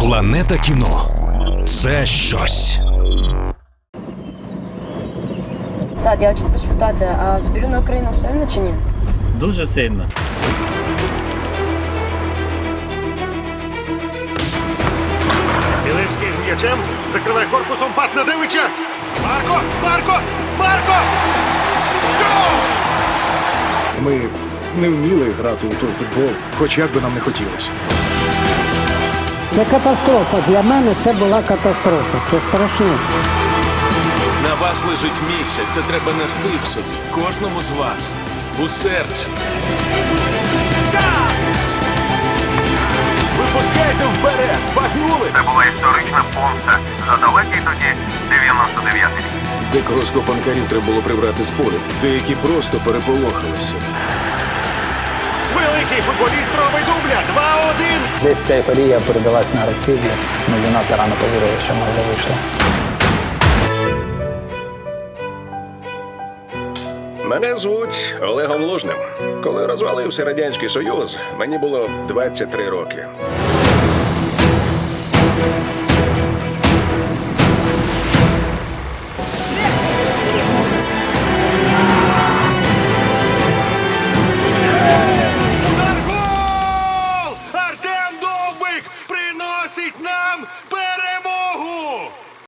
Планета кіно це щось. Тат, я хочу тебе спитати, а збірна Україна сильна чи ні? Дуже сильно. Білевський з м'ячем. Закриває корпусом пас на Дивича. Марко! Марко! Марко! Що? Ми не вміли грати у той футбол, хоч як би нам не хотілося. Це катастрофа. Для мене це була катастрофа. Це страшно. На вас лежить місце, це треба нести в собі. Кожному з вас. У серці. Випускайте вперед! Спагнули! Це була історична помста за далекий тоді 99 рік. Декого з копанкарів треба було прибрати з поля. Деякі просто переполохалися. Великий футболіст робить дубля. 2-1. Десь ця ейфорія передалась на гравців. Ми занадто рано повірили, що ми вже вийшли. Мене звуть Олегом Лужним. Коли розвалився Радянський Союз, мені було 23 роки.